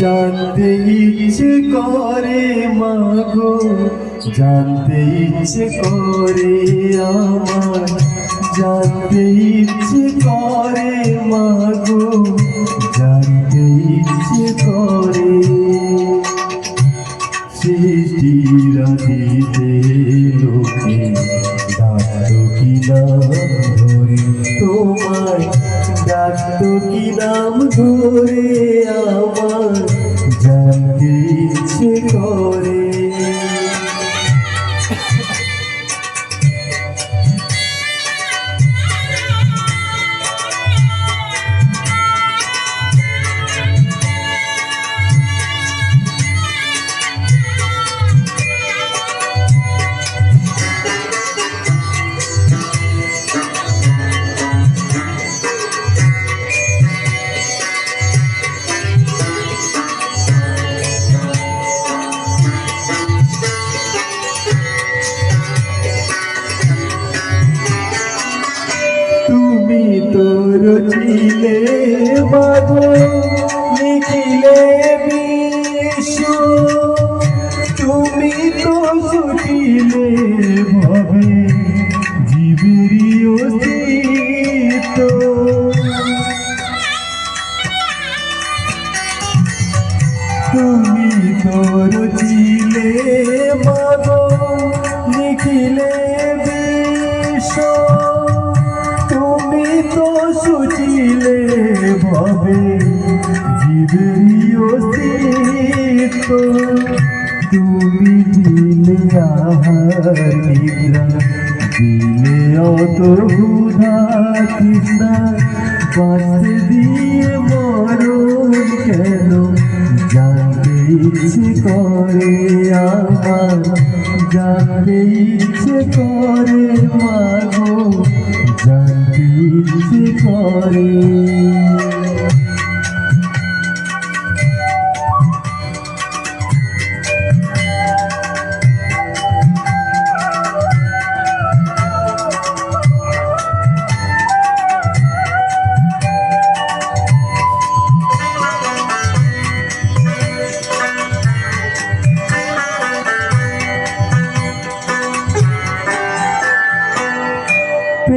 জানতে ইচ্ছে করে মাগো, জানতে ইচ্ছে করে আমার, জানতে ইচ্ছে করে মাগো, জানতে ইচ্ছে করে সৃষ্টিরা দিতে লোকে ডাকতো কি নাম ধরে তোমায় কি নাম ধরে আমার? জানতে ইচ্ছে করে রচিলে বাদল লিখিলে তুমি দিলে আহার নিদ্রা দিলে অত ক্ষুধা তৃষ্ণা বাঁচতে দিয়ে মরণ কেন? জানতে ইচ্ছে করে আমার, জানতে ইচ্ছে করে মাগো, জানতে ইচ্ছে করে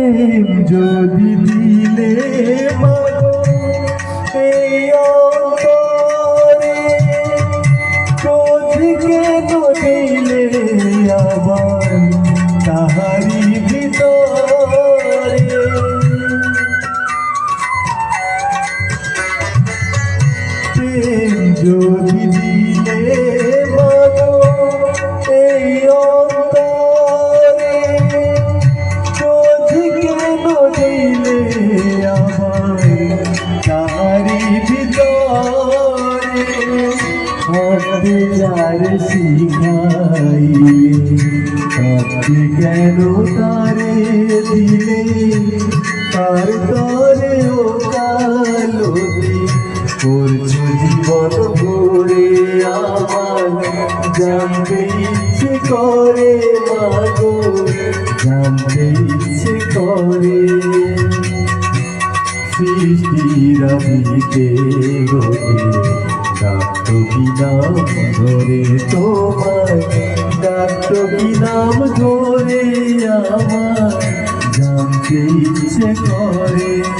প্রেম যদি দিলে কেন দিলে আবার তাহারি ভিতরে প্রেম যদি হাতে যার শিখাইলে কাঁদতে কেন তারে দিলে তার তরে ও কালতি করছ জীবন ভরে আমার জানতে ইচ্ছে করে মাগো, জানতে ইচ্ছে করে সৃষ্টির গতি। ডাক্ত কি নাম ধরে তোমায় ডাক্ত কি নাম ধরে আমার? জানতে ইচ্ছে করে।